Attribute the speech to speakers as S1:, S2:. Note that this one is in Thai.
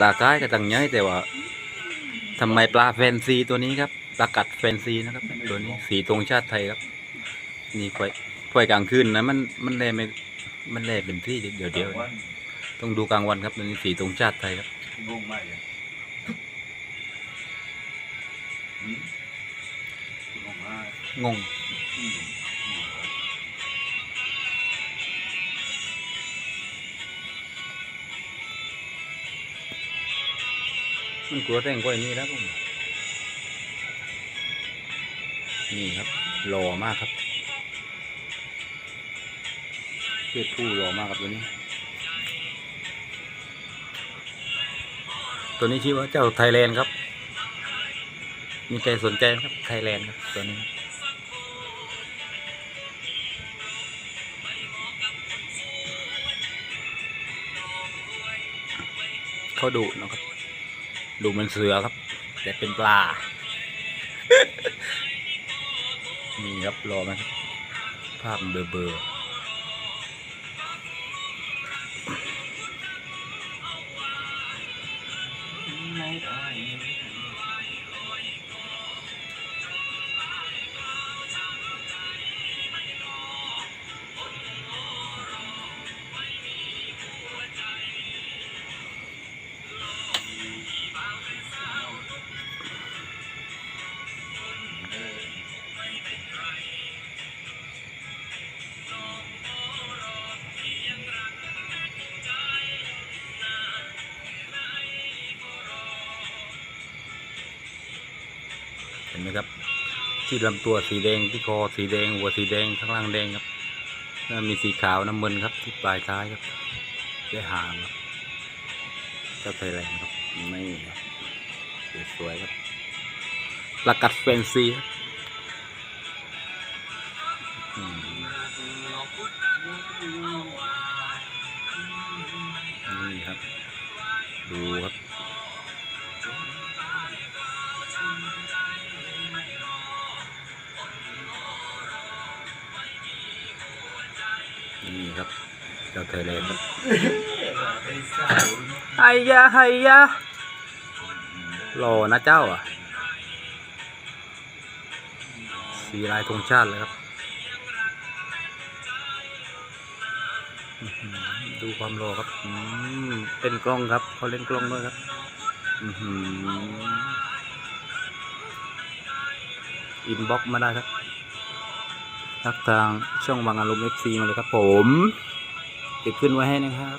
S1: ตาก้ายกับตังย้อยแต่ว่าทำไมปลาแฟนซีตัวนี้ครับปลากัดแฟนซีนะครับ ตัวนี้สีธงชาติไทยครับ นี่ค่อยค่อยกลางคืนนะมันมันแลไม่มันแลเป็นที่เดี๋ยวเดี๋ยวต้องดูกลางวันครับตัวนี้สีธงชาติไทยครับ
S2: งงมากเลยหืมงง มั
S1: นกลัวแต่งกล้วยนี่แล้วนี่ครับหล่อมากครับเพศผู้หล่อมากครับตัวนี้ ตัวนี้ชื่อว่าเจ้าไทยแลนด์ครับ มีใครสนใจครับไทยแลนด์ครับตัวนี้เขาดุนะครับ ดูมันเสือครับ แต่เป็นปลา นี่ครับรอมันภาพเบลอเบลอ เห็นไหมครับ ที่ลำตัวสีแดงที่คอสีแดง หัวสีแดงข้างล่างแดงครับแล้วมีสีขาวน้ำมันครับ ที่ปลายท้ายครับได้หางครับเจ้าไทยแลนด์ครับนี่ครับสวยครับปลากัดแฟนซีครับนี่ครับ ดูครับ นี่ครับเจ้าไทยแลนด์ครับไอ้ยาไอ้ยาหล่อนะเจ้าอะสีลายธงชาติเลยครับ ดูความหล่อครับเป็นกล้องครับเขาเล่นกล้องด้วยครับอือหืออินบ็อกมาได้ครับ ทักทางช่องบางอารมณ์เอฟซีมาเลยครับผมติดขึ้นไว้ให้นะครับ